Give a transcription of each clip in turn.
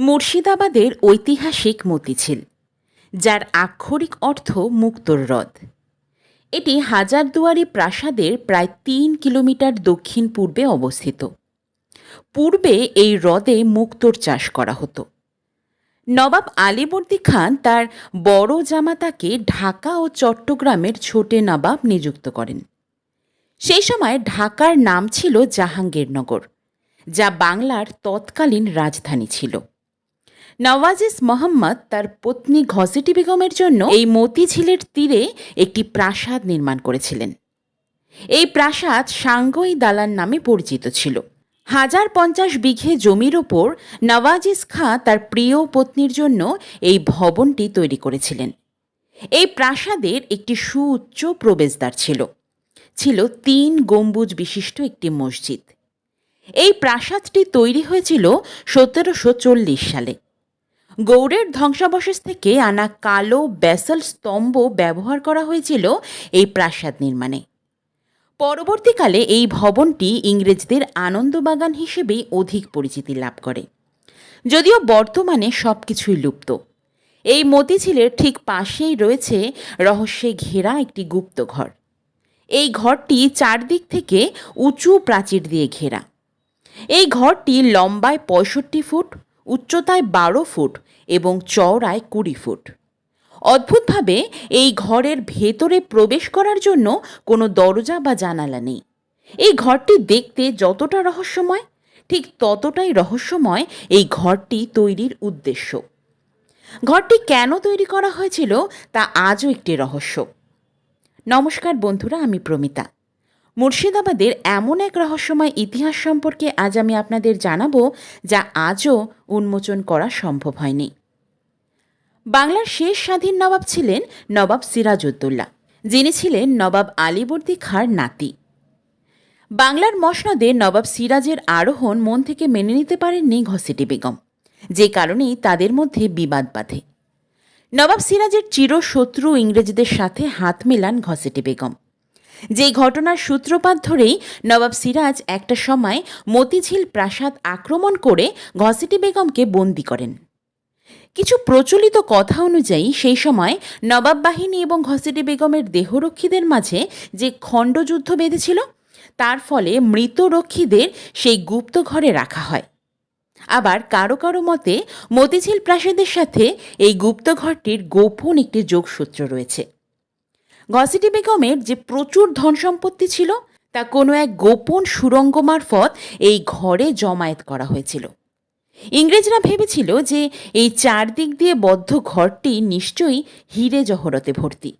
মুর্শিদাবাদের ঐতিহাসিক মতিঝিল, যার আক্ষরিক অর্থ মুক্তর হ্রদ। এটি হাজারদুয়ারি প্রাসাদের প্রায় তিন কিলোমিটার দক্ষিণ পূর্বে অবস্থিত। পূর্বে এই হ্রদে মুক্তোর চাষ করা হতো। নবাব আলীবর্দী খান তার বড় জামাতাকে ঢাকা ও চট্টগ্রামের ছোটে নবাব নিযুক্ত করেন। সেই সময় ঢাকার নাম ছিল জাহাঙ্গীরনগর, যা বাংলার তৎকালীন রাজধানী ছিল। নওয়াজিস মোহাম্মদ তার পত্নী ঘসেটি বেগমের জন্য এই মতিঝিলের তীরে একটি প্রাসাদ নির্মাণ করেছিলেন। এই প্রাসাদ সাঙ্গই দালান নামে পরিচিত ছিল। হাজার পঞ্চাশ বিঘে জমির ওপর নওয়াজিস খাঁ তার প্রিয় পত্নীর জন্য এই ভবনটি তৈরি করেছিলেন। এই প্রাসাদের একটি সুউচ্চ প্রবেশদ্বার ছিল। ছিল তিন গম্বুজ বিশিষ্ট একটি মসজিদ। এই প্রাসাদটি তৈরি হয়েছিল সতেরোশো চল্লিশ সালে। গৌড়ের ধ্বংসাবশেষ থেকে আনা কালো ব্যাসল স্তম্ভ ব্যবহার করা হয়েছিল এই প্রাসাদ নির্মাণে। পরবর্তীকালে এই ভবনটি ইংরেজদের আনন্দবাগান হিসেবেই অধিক পরিচিতি লাভ করে। যদিও বর্তমানে সব কিছুই লুপ্ত। এই মতিঝিলের ঠিক পাশেই রয়েছে রহস্যে ঘেরা একটি গুপ্তঘর এই ঘরটি চারদিক থেকে উঁচু প্রাচীর দিয়ে ঘেরা। এই ঘরটি লম্বায় পঁয়ষট্টি ফুট উচ্চতায় বারো ফুট এবং চওড়ায় কুড়ি ফুট। অদ্ভুতভাবে এই ঘরের ভেতরে প্রবেশ করার জন্য কোনো দরজা বা জানালা নেই। এই ঘরটি দেখতে যতটা রহস্যময়, ঠিক ততটাই রহস্যময় এই ঘরটি তৈরির উদ্দেশ্য। ঘরটি কেন তৈরি করা হয়েছিল তা আজও একটি রহস্য। নমস্কার বন্ধুরা, আমি প্রমিতা। মুর্শিদাবাদের এমন এক রহস্যময় ইতিহাস সম্পর্কে আজ আমি আপনাদের জানাব, যা আজও উন্মোচন করা সম্ভব হয়নি। বাংলার শেষ স্বাধীন নবাব ছিলেন নবাব সিরাজউদ্দৌলা, যিনি ছিলেন নবাব আলীবর্দী খাঁর নাতি। বাংলার মসনদে নবাব সিরাজের আরোহণ মন থেকে মেনে নিতে পারেননি ঘসেটি বেগম, যে কারণেই তাদের মধ্যে বিবাদ বাধে। নবাব সিরাজের চিরশত্রু ইংরেজদের সাথে হাত মেলান ঘসেটি বেগম। যেই ঘটনার সূত্রপাত ধরেই নবাব সিরাজ একটা সময় মতিঝিল প্রাসাদ আক্রমণ করে ঘসেটি বেগমকে বন্দি করেন। কিছু প্রচলিত কথা অনুযায়ী সেই সময় নবাব বাহিনী এবং ঘসেটি বেগমের দেহরক্ষীদের মাঝে যে খণ্ডযুদ্ধ বেঁধেছিল, তার ফলে মৃত রক্ষীদের সেই গুপ্ত ঘরে রাখা হয়। আবার কারও কারও মতে মতিঝিল প্রাসাদের সাথে এই গুপ্তঘরটির গোপন একটি যোগসূত্র রয়েছে। ঘসেটি বেগমের যে প্রচুর ধন সম্পত্তি ছিল, তা কোনো এক গোপন সুরঙ্গ মারফত এই ঘরে জমায়েত করা হয়েছিল। ইংরেজরা ভেবেছিল যে এই চারদিক দিয়ে বদ্ধ ঘরটি নিশ্চয়ই হিরে জহরতে ভর্তি।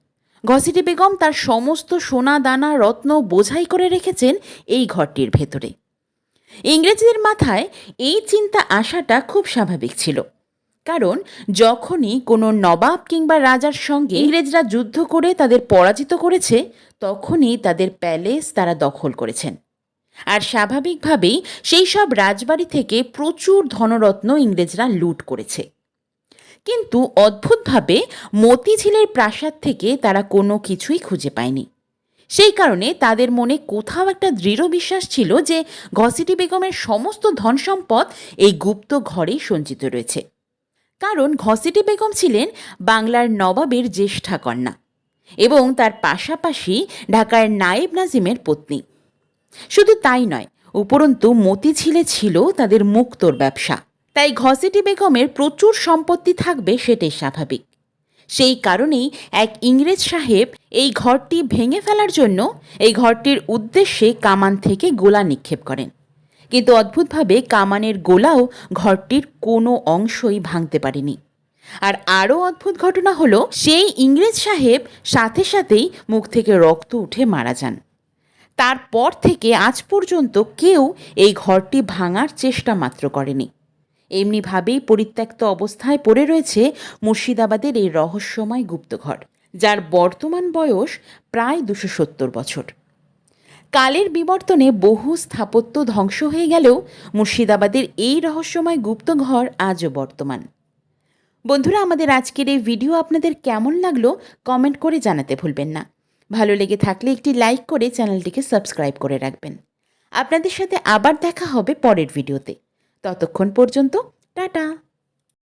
ঘসেটি বেগম তার সমস্ত সোনা, দানা, রত্ন বোঝাই করে রেখেছেন এই ঘরটির ভেতরে। ইংরেজদের মাথায় এই চিন্তা আসাটা খুব স্বাভাবিক ছিল। কারণ যখনই কোনো নবাব কিংবা রাজার সঙ্গে ইংরেজরা যুদ্ধ করে তাদের পরাজিত করেছে, তখনই তাদের প্যালেস তারা দখল করেছেন। আর স্বাভাবিকভাবেই সেই সব রাজবাড়ি থেকে প্রচুর ধনরত্ন ইংরেজরা লুট করেছে। কিন্তু অদ্ভুতভাবে মতিঝিলের প্রাসাদ থেকে তারা কোনো কিছুই খুঁজে পায়নি। সেই কারণে তাদের মনে কোথাও একটা দৃঢ় বিশ্বাস ছিল যে ঘসিটি বেগমের সমস্ত ধন সম্পদ এই গুপ্ত ঘরেই সঞ্চিত রয়েছে। কারণ ঘসেটি বেগম ছিলেন বাংলার নবাবের জ্যেষ্ঠা কন্যা এবং তার পাশাপাশি ঢাকার নায়েব নাজিমের পত্নী। শুধু তাই নয়, উপরন্তু মতিঝিলে ছিল তাদের মুক্তোর ব্যবসা। তাই ঘসেটি বেগমের প্রচুর সম্পত্তি থাকবে সেটাই স্বাভাবিক। সেই কারণেই এক ইংরেজ সাহেব এই ঘরটি ভেঙে ফেলার জন্য এই ঘরটির উদ্দেশ্যে কামান থেকে গোলা নিক্ষেপ করেন। কিন্তু অদ্ভুতভাবে কামানের গোলাও ঘরটির কোনো অংশই ভাঙতে পারেনি। আর আরও অদ্ভুত ঘটনা হলো, সেই ইংরেজ সাহেব সাথে সাথেই মুখ থেকে রক্ত উঠে মারা যান। তারপর থেকে আজ পর্যন্ত কেউ এই ঘরটি ভাঙার চেষ্টা মাত্র করেনি। এমনিভাবেই পরিত্যক্ত অবস্থায় পড়ে রয়েছে মুর্শিদাবাদের এই রহস্যময় গুপ্তঘর, যার বর্তমান বয়স প্রায় দুশো সত্তর বছর। কালের বিবর্তনে বহু স্থাপত্য ধ্বংস হয়ে গেলেও মুর্শিদাবাদের এই রহস্যময় গুপ্তঘর আজও বর্তমান। বন্ধুরা, আমাদের আজকের এই ভিডিও আপনাদের কেমন লাগল কমেন্ট করে জানাতে ভুলবেন না। ভালো লেগে থাকলে একটি লাইক করে চ্যানেলটিকে সাবস্ক্রাইব করে রাখবেন। আপনাদের সাথে আবার দেখা হবে পরের ভিডিওতে। ততক্ষণ পর্যন্ত, টাটা!